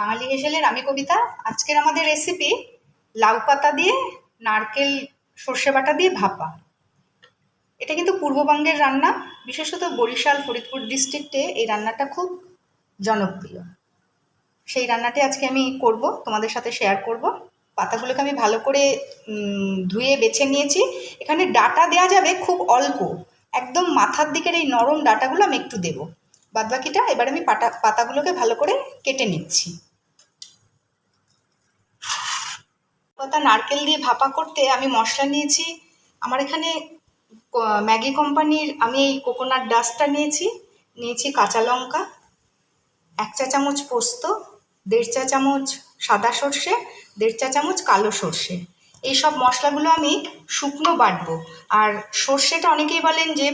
বাঙালি হেসেলের আমি কবিতা, আজকের আমাদের রেসিপি লাউ পাতা দিয়ে, নারকেল সর্ষে বাটা দিয়ে ভাপা। এটা কিন্তু পূর্ববঙ্গের রান্না, বিশেষত বরিশাল, ফরিদপুর ডিস্ট্রিক্টে এই রান্নাটা খুব জনপ্রিয়। সেই রান্নাটি আজকে আমি করব, তোমাদের সাথে শেয়ার করব। পাতাগুলোকে আমি ভালো করে ধুয়ে বেছে নিয়েছি। এখানে ডাটা দেওয়া যাবে খুব অল্প। একদম মাথার দিকের এই নরম ডাটাগুলো আমি একটু দেবো। বাদবাকিটা এবার আমি পাতা পাতাগুলোকে ভালো করে কেটে নিচ্ছি। পাতা নারকেল দিয়ে ভাপা করতে আমি মশলা নিয়েছি। আমার এখানে ম্যাগি কোম্পানির আমি এই কোকোনাট ডাস্টটা নিয়েছি। নিয়েছি কাঁচা লঙ্কা, এক চা চামচ পোস্ত, দেড় চা চামচ সাদা সর্ষে, দেড় চা চামচ কালো সর্ষে। এই সব মশলাগুলো আমি শুকনো বাটবো। আর সর্ষেটা অনেকেই বলেন যে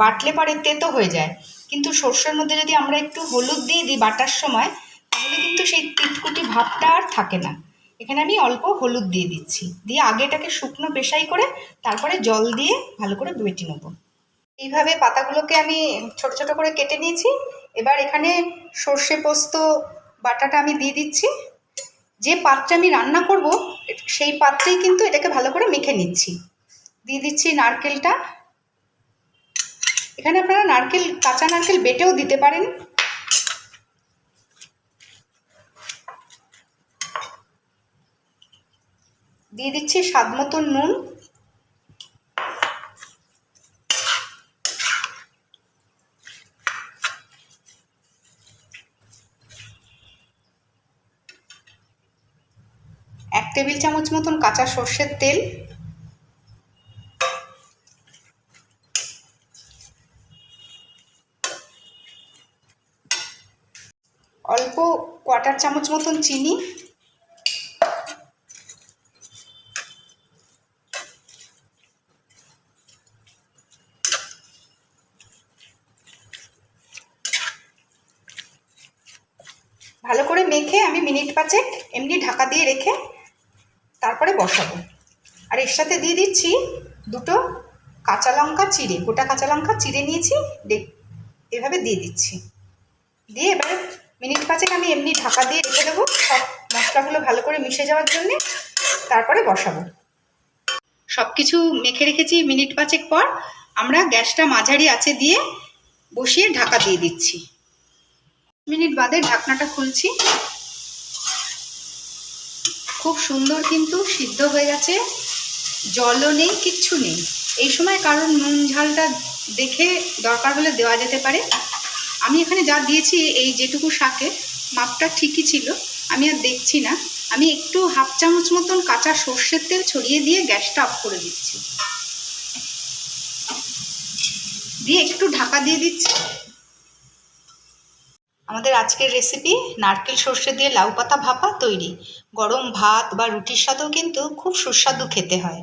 বাটলে পারে তেতো হয়ে যায়। কিন্তু সর্ষের মধ্যে যদি আমরা একটু হলুদ দিয়ে দিই বাটার সময়, তাহলে কিন্তু সেই তিতকুটি ভাবটা আর থাকে না। এখানে আমি অল্প হলুদ দিয়ে দিচ্ছি। দিয়ে আগে এটাকে শুকনো পেশাই করে তারপরে জল দিয়ে ভালো করে বেটে নেব। এইভাবে পাতাগুলোকে আমি ছোট ছোট করে কেটে নিয়েছি। এবার এখানে সর্ষে পোস্ত, বাটাটা আমি দিয়ে দিচ্ছি। যে পাত্রে আমি রান্না করব সেই পাত্রেই কিন্তু এটাকে ভালো করে মেখে নিচ্ছি। দিয়ে দিচ্ছি নারকেলটা। এখানে আপনারা নারকেল, কাঁচা নারকেল বেটেও দিতে পারেন। দিয়ে দিচ্ছি স্বাদ মতন নুন। এক টেবিল চামচ মতন কাঁচা সর্ষের তেল। অল্প কোয়াটার চামচ মতন চিনি। ভালো করে মেখে আমি মিনিট পাঁচেক এমনি ঢাকা দিয়ে রেখে তারপরে বসাবো। আর এর সাথে দিয়ে দিচ্ছি দুটো কাঁচা লঙ্কা চিড়ে, গোটা কাঁচা লঙ্কা চিড়ে নিয়েছি এভাবে দিয়ে দিচ্ছি। দিয়ে এবার মিনিট পাঁচেক আমি এমনি ঢাকা দিয়ে রেখে দেবো সব মশলাগুলো ভালো করে মিশে যাওয়ার জন্যে, তারপরে বসাবো। সব কিছু মেখে রেখেছি মিনিট পাঁচেক পর, আমরা গ্যাসটা মাঝারি আছে দিয়ে বসিয়ে ঢাকা দিয়ে দিচ্ছি। মিনিট বাদে ঢাকনাটা খুলছি। খুব সুন্দর কিন্তু সিদ্ধ হয়ে গেছে। জলও নেই, কিচ্ছু নেই। এই সময় কারণ নুন ঝালটা দেখে দরকার হলে দেওয়া যেতে পারে। আমি এখানে যা দিয়েছি, এই যেটুকু শাকে, মাপটা ঠিকই ছিল। আমি আর দেখছি না। আমি একটু হাফ চামচ মতন কাঁচা সর্ষের তেল ছড়িয়ে দিয়ে গ্যাসটা অফ করে দিচ্ছি। দিয়ে একটু ঢাকা দিয়ে দিচ্ছি। আমাদের আজকের রেসিপি নারকেল সর্ষে দিয়ে লাউ পাতা ভাপা তৈরি। গরম ভাত বা রুটির সাথেও কিন্তু খুব সুস্বাদু খেতে হয়।